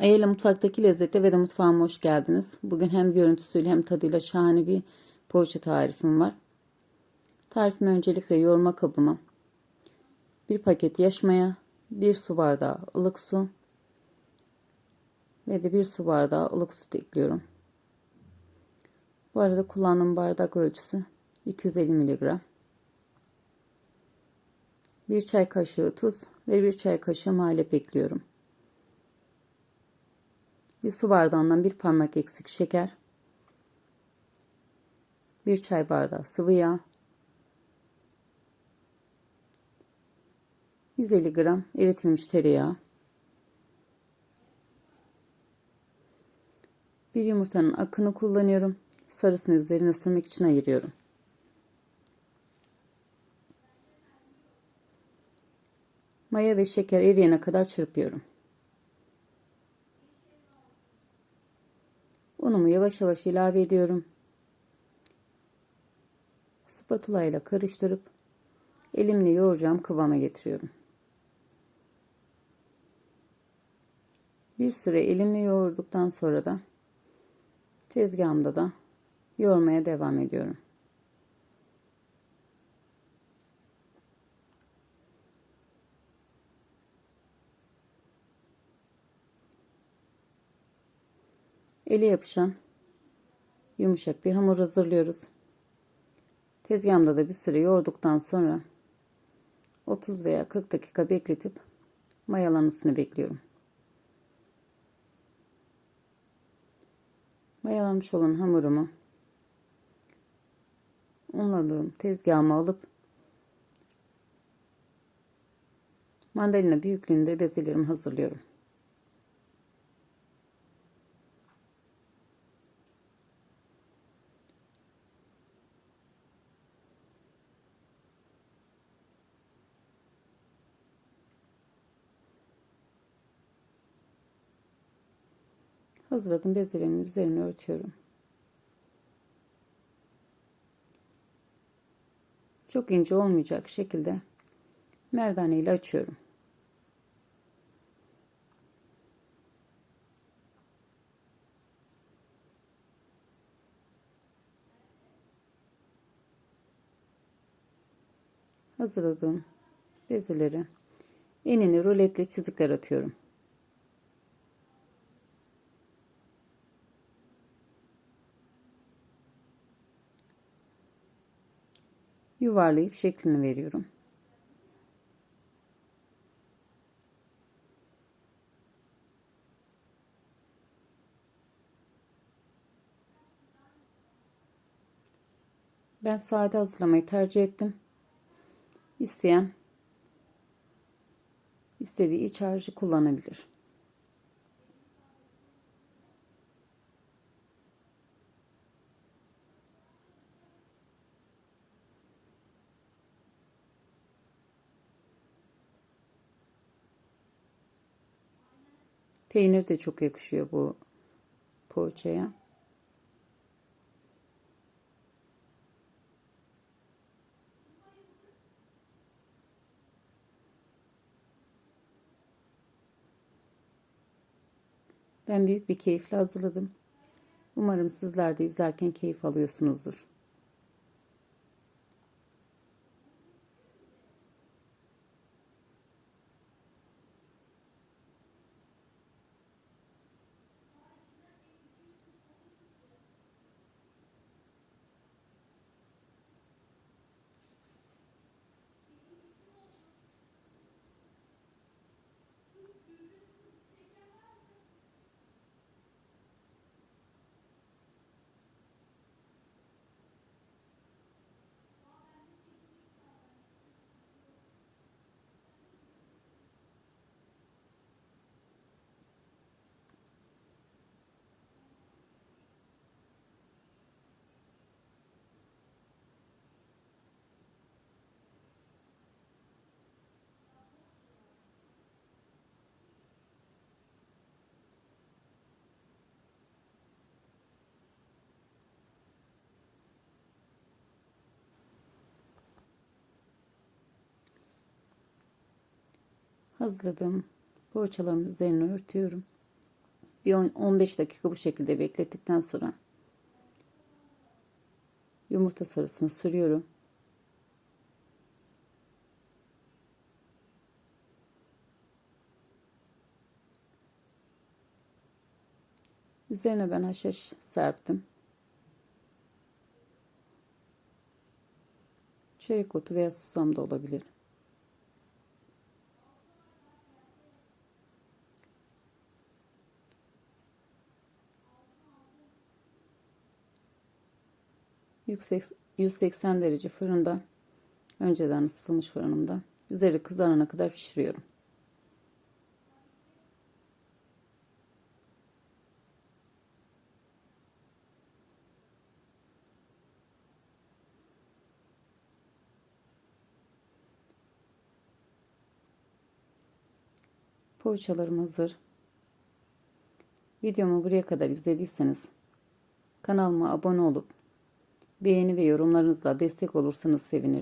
Ayela Mutfak'taki lezzete ve de mutfağıma hoş geldiniz. Bugün hem görüntüsüyle hem tadıyla şahane bir poğaça tarifim var. Tarifimi öncelikle yoğurma kabıma bir paket yaş maya, bir su bardağı ılık su ve de bir su bardağı ılık süt ekliyorum. Bu arada kullandığım bardak ölçüsü 250 mg. Bir çay kaşığı tuz ve bir çay kaşığı malep ekliyorum. Bir su bardağından bir parmak eksik şeker. Bir çay bardağı sıvı yağ. 150 gram eritilmiş tereyağı. Bir yumurtanın akını kullanıyorum. Sarısını üzerine sürmek için ayırıyorum. Maya ve şeker eriyene kadar çırpıyorum. Unumu yavaş yavaş ilave ediyorum. Spatula ile karıştırıp elimle yoğuracağım kıvama getiriyorum. Bir süre elimle yoğurduktan sonra da tezgahımda da yoğurmaya devam ediyorum. Ele yapışan yumuşak bir hamur hazırlıyoruz. Tezgahımda da bir süre yoğurduktan sonra 30 veya 40 dakika bekletip mayalanmasını bekliyorum. Mayalanmış olan hamurumu unladığım tezgahıma alıp mandalina büyüklüğünde bezelerimi hazırlıyorum. Hazırladım bezelerimin üzerine örtüyorum. Çok ince olmayacak şekilde merdane ile açıyorum. Hazırladığım bezeleri enini ruletle çizikler atıyorum. Yuvarlayıp şeklini veriyorum. Ben sade hazırlamayı tercih ettim. İsteyen istediği iç harcı kullanabilir. Peynir de çok yakışıyor bu poğaçaya. Ben büyük bir keyifle hazırladım. Umarım sizler de izlerken keyif alıyorsunuzdur. Hazırladığım poğaçalarımın üzerine örtüyorum. Bir on- 15 dakika bu şekilde beklettikten sonra yumurta sarısını sürüyorum. Üzerine ben haşhaş serptim. Çörek otu veya susam da olabilir. 180 derece fırında önceden ısıtılmış fırınımda üzeri kızarana kadar pişiriyorum. Poğaçalarım hazır. Videomu buraya kadar izlediyseniz kanalıma abone olup beğeni ve yorumlarınızla destek olursanız sevinirim.